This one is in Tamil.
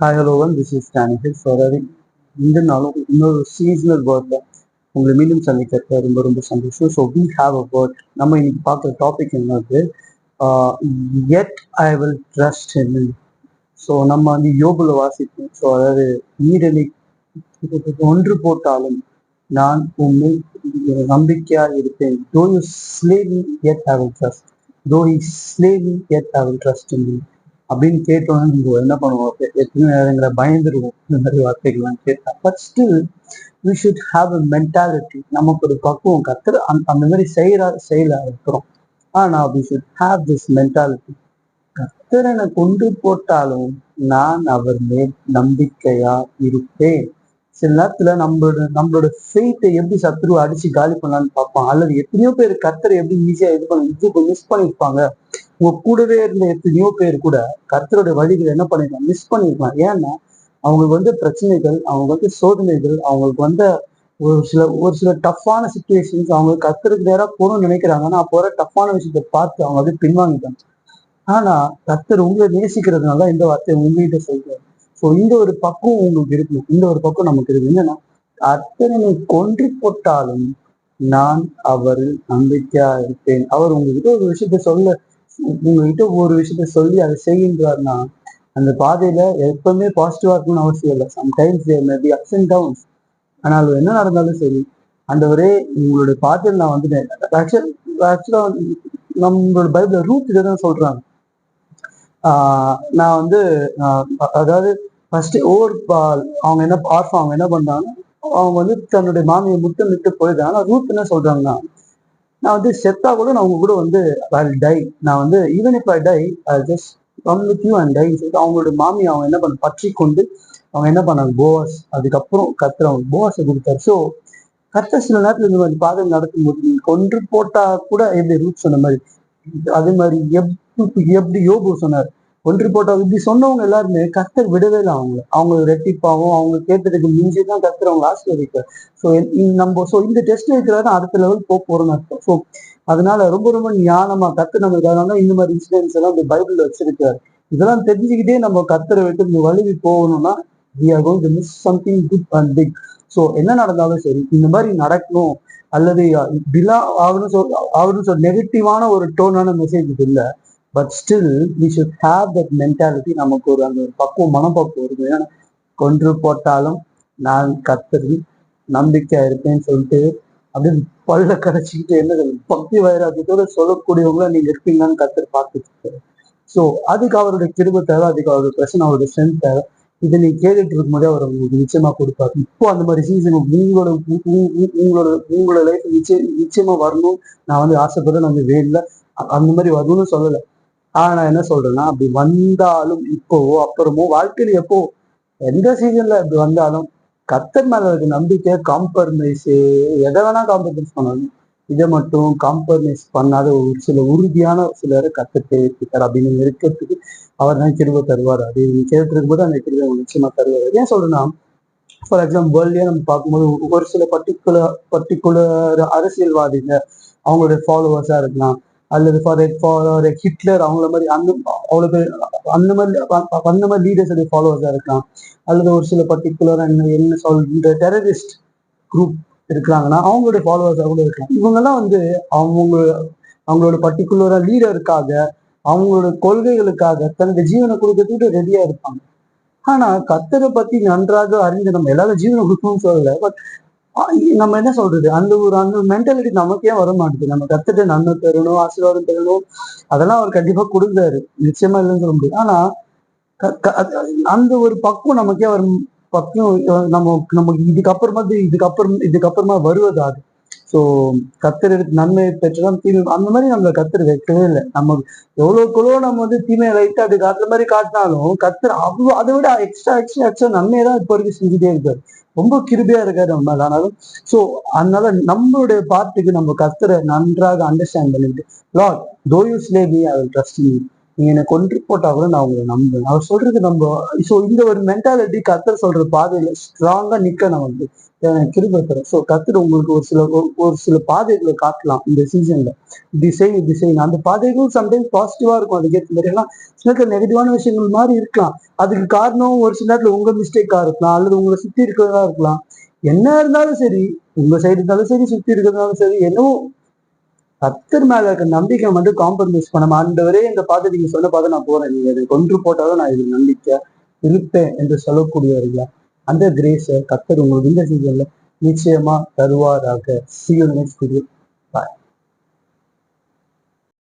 Hi hello one this is டானிஹில் for இந்த நாளும் இன்னொரு சீசனல் வேர்டில் உங்களை மீண்டும் சந்திக்கிறதுல ரொம்ப ரொம்ப சந்தோஷம். So we have a word நம்ம இன்னைக்கு பார்க்குற டாபிக் என்னது? Yet I will trust in so நம்ம வந்து யோபில் வாசிப்போம். ஸோ அதாவது நீரலை ஒன்று போட்டாலும் நான் உண்மை நம்பிக்கையாக இருப்பேன். Though you slaving yet I will trust though you slaving yet I will trust in அப்படின்னு கேட்டோன்னு நம்ம என்ன பண்ணுவோம் எத்தனை நேரங்களை பயந்துருவோம்? இந்த மாதிரி வார்த்தைகள்லாம் கேட்டா. But still we should have a mentality நமக்கு ஒரு பக்குவம். கத்துற அந்த அந்த மாதிரி செய்யறா செயலா இருக்கிறோம் ஆனா we should have this mentality கத்தரனை கொண்டு போட்டாலும் நான் அவர் மேல் நம்பிக்கையா இருப்பேன். சில நேரத்துல நம்மளோட நம்மளோட ஃபெய்த்தை எப்படி சத்ரு அடிச்சு காலி பண்ணலாம்னு பார்ப்பான். அல்லது எத்தனையோ பேர் கர்த்தரை எப்படி ஈஸியா இது பண்ண இது மிஸ் பண்ணிருப்பாங்க உங்க கூடவே இருந்த எத்தனையோ பேர் கூட கர்த்தரோட வழிகள் என்ன பண்ணிருக்காங்க? மிஸ் பண்ணிருப்பாங்க ஏன்னா அவங்களுக்கு வந்து பிரச்சனைகள் அவங்க வந்து சோதனைகள் அவங்களுக்கு வந்த ஒரு சில ஒரு சில டஃப்பான சுச்சுவேஷன்ஸ் அவங்க கர்த்தருக்கு நேரா போகணும்னு நினைக்கிறாங்க. ஆனா அப்போ வர டஃப்பான விஷயத்தை பார்த்து அவங்க வந்து பின்வாங்கிட்டாங்க. ஆனா கர்த்தர் உங்களை நேசிக்கிறதுனால இந்த வார்த்தையை உங்ககிட்ட சொல்றாரு. ஸோ இந்த ஒரு பக்குவம் உங்களுக்கு இருக்கு. இந்த ஒரு பக்குவம் நமக்கு இருக்கு. என்னன்னா அத்தனை கொன்று போட்டாலும் நான் அவரில் நம்பிக்கையா இருப்பேன். அவர் உங்ககிட்ட ஒரு விஷயத்த சொல்ல உங்ககிட்ட ஒரு விஷயத்த சொல்லி அதை செய்கின்றார்னா அந்த பாதையில எப்பவுமே பாசிட்டிவா இருக்கணும்னு அவசியம் இல்லை. Sometimes maybe ups and downs ஆனால் என்ன நடந்தாலும் சரி ஆண்டவரே உங்களுடைய பாதையில் நான் வந்துட்டேன். ஆக்சுவலா நம்மளோட பைபிள் ரூட் இதை தான் சொல்றாங்க. நான் வந்து அதாவது ஃபர்ஸ்ட் ஓவர் பால் அவங்க என்ன ஆர்ஃபா அவங்க என்ன பண்றாங்க? அவங்க வந்து தன்னுடைய மாமியை முத்தமிட்டு போயிடுறாங்க. ரூத் என்ன சொல்றாங்கன்னா நான் வந்து செத்தா கூட நான் உங்க கூட வந்து ஐ டை நான் வந்து even if I die I just come with you and die சொல்லிட்டு அவங்களோட மாமி அவங்க என்ன பண்ண பற்றி கொண்டு அவங்க என்ன பண்ணாங்க? போவாஸ். அதுக்கப்புறம் கத்துற அவங்க போவாஸை கொடுத்தாரு. ஸோ கத்த சில நேரத்தில் இந்த மாதிரி பாதை நடக்கும்போது நீங்க கொன்று போட்டா கூட எப்படி ரூட் சொன்ன மாதிரி அதே மாதிரி எப் எப்படி யோபு சொன்னார் ஒன்று போட்டோம். இப்படி சொன்னவங்க எல்லாருமே கத்தர் விடவே இல்லை அவங்க அவங்க ரெட்டிப்பாகவும் அவங்க கேட்டதுக்கு மிஞ்சி தான் கத்தர் அவங்க ஆசீர்வதிக்கார் ஸோ நம்ம ஸோ இந்த டெஸ்ட் வைக்கிறாரு அடுத்த லெவல் போக போறோம்னு அர்த்தம். ஸோ அதனால ரொம்ப ரொம்ப ஞானமா கத்து நம்மளுக்கு அதனால தான் இந்த மாதிரி இன்சிடென்ட்ஸ் எல்லாம் இந்த பைபிள் வச்சிருக்காரு இதெல்லாம் தெரிஞ்சுக்கிட்டே நம்ம கத்தரை விட்டு இந்த வழிக்கு போகணும்னா we are going to miss something good and big so என்ன நடந்தாலும் சரி இந்த மாதிரி நடக்கணும். அல்லது பிலா ஆகணும் சொல் ஆகணும் சொல் நெகட்டிவான ஒரு டோனான மெசேஜ் இது இல்லை. But still we should have that mentality நமக்கு ஒரு அந்த ஒரு பக்குவம் மனப்பக்குவம் இருக்கும். ஏன்னா கொன்று போட்டாலும் நான் கத்தரில் நம்பிக்கையா இருப்பேன்னு சொல்லிட்டு அப்படியே பல்ல கடைச்சிக்கிட்டு என்ன பக்தி வைராக்கியத்தோட சொல்லக்கூடியவங்கள நீங்க இருப்பீங்கன்னு கத்தர் பார்த்துட்டு ஸோ அதுக்கு அவருடைய கிருப தேவை அதுக்கு அவருடைய பிரச்சனை அவருடைய ஸ்ட்ரென்த் தேவை. இதை நீ கேட்டுட்டு இருக்கும்போதே அவர் உங்களுக்கு நிச்சயமா கொடுப்பாரு. இப்போ அந்த மாதிரி சீசன் உங்களோட உ- உ- உங்களோட உங்களோட லைஃப் நிச்சயம் நிச்சயமா வரணும். நான் வந்து ஆசைப்படுறேன் நான் வந்து வேலை அந்த மாதிரி வரணும்னு சொல்லலை. ஆனா நான் என்ன சொல்றேன்னா அப்படி வந்தாலும் இப்போவோ அப்புறமோ வாழ்க்கையில எப்போ எந்த சீசன்ல அப்படி வந்தாலும் கத்தர் மேல இருக்க நம்பிக்கை காம்ப்ரமைஸ் எதை வேணா காம்ப்ரமைஸ் பண்ணணும். இதை மட்டும் காம்ப்ரமைஸ் பண்ணாத ஒரு சில உறுதியான சிலரை கத்தர் தேவைப்பார் அப்படின்னு இருக்கிறதுக்கு அவர் தான் கிருப தருவார். அது நீங்க கேட்டிருக்கும் போது அந்த கிருபை நிச்சயமா தருவார். ஏன் சொல்றேன்னா ஃபார் எக்ஸாம்பிள் வேர்ல்ட்லயே நம்ம பார்க்கும்போது ஒரு சில பர்டிகுலர் பர்டிகுலர் அரசியல்வாதிங்க அவங்களுடைய ஃபாலோவர்ஸா இருக்கலாம். அல்லது ஃபார் ஃபார் ஹிட்லர் அவங்கள மாதிரி அந்த அவ்வளோ பேர் அந்த மாதிரி அந்த மாதிரி லீடர்ஸுடைய ஃபாலோவர்ஸாக இருக்கலாம் அல்லது ஒரு சில பர்டிகுலர் என்ன என்ன சொல்ற டெரரிஸ்ட் குரூப் இருக்கிறாங்கன்னா அவங்களுடைய ஃபாலோவர்ஸாக கூட இருக்கலாம். இவங்கெல்லாம் வந்து அவங்க அவங்களோட பர்டிகுலராக லீடருக்காக அவங்களோட கொள்கைகளுக்காக தன்னுடைய ஜீவனை கொடுக்கறதுக்கு ரெடியா இருப்பாங்க. ஆனா கத்தரை பத்தி நன்றாக அறிந்து நம்ம எல்லாரும் ஜீவனை கொடுக்கணும்னு சொல்லல பட் நம்ம என்ன சொல்றது? அந்த ஒரு அந்த மென்டாலிட்டி நமக்கே வர மாட்டேங்குது நம்ம கத்துட்டு நன்மை தரணும் ஆசீர்வாதம் பெறணும் அதெல்லாம் அவர் கண்டிப்பா கொடுத்தாரு நிச்சயமா இல்லைன்னு சொல்ல முடியாது. ஆனா க- அந்த ஒரு பக்குவம் நமக்கே வரும். பக்குவம் நம்ம நமக்கு இதுக்கப்புறமா இதுக்கப்புறம் இதுக்கப்புறமா வருவது அது? ஸோ கத்தர் நன்மை பெற்றுதான் தீமை அந்த மாதிரி நம்ம கத்தர் வைக்கவே இல்லை. நம்ம எவ்வளோக்குள்ளோ நம்ம வந்து தீமையை லைட்டா அது காட்டுற மாதிரி காட்டினாலும் கத்தர் அவ்வளோ அதை விட எக்ஸ்ட்ரா எக்ஸ்ட்ரா எக்ஸ்ட்ரா நன்மையை தான் இப்போ வரைக்கும் செஞ்சுட்டே இருக்காரு. ரொம்ப கிருபியா இருக்காரு நம்ம ஆனாலும் ஸோ அதனால நம்மளுடைய பாட்டுக்கு நம்ம கத்தரை நன்றாக அண்டர்ஸ்டாண்ட் பண்ணிட்டு Lord though you slay me I will trust me நீங்க என்னை கொன்று போட்டா கூட நான் உங்களை நம்புவேன். அவர் சொல்றது நம்ம ஸோ இந்த ஒரு மென்டாலிட்டி கத்தர் சொல்ற பாதையில ஸ்ட்ராங்கா நிக்க நான் வந்து எனக்கு தரேன் ஸோ கத்தர் உங்களுக்கு ஒரு சில ஒரு- சில பாதைகளை காட்டலாம் இந்த சீசன்ல திசை திசை. அந்த பாதைகள் சம்டைம்ஸ் பாசிட்டிவா இருக்கும். அதுக்கு ஏற்ற மாதிரி எல்லாம் சில நேரத்துல நெகட்டிவான விஷயங்கள் மாதிரி இருக்கலாம். அதுக்கு காரணம் ஒரு சில நேரத்துல உங்க மிஸ்டேக்கா இருக்கலாம். அல்லது உங்களை சுத்தி இருக்கிறதா இருக்கலாம். என்ன இருந்தாலும் சரி உங்க சைடு இருந்தாலும் சரி சுத்தி இருக்கிறதாலும் சரி என்னவோ கத்தர் மேல இருக்க நம்பிக்கை மட்டும் காம்ப்ரமைஸ் பண்ண ஆண்டவரே இந்த பாத்து நீங்க சொன்ன பார்த்து நான் போறேன். நீங்க இதை கொன்று போட்டாலும் நான் இது நம்பிக்கை இருப்பேன் என்று சொல்லக்கூடியவர்களா அந்த கிரேஸை கத்தர் உங்களுக்கு இந்த சீசன்ல நிச்சயமா தருவாராக. See next video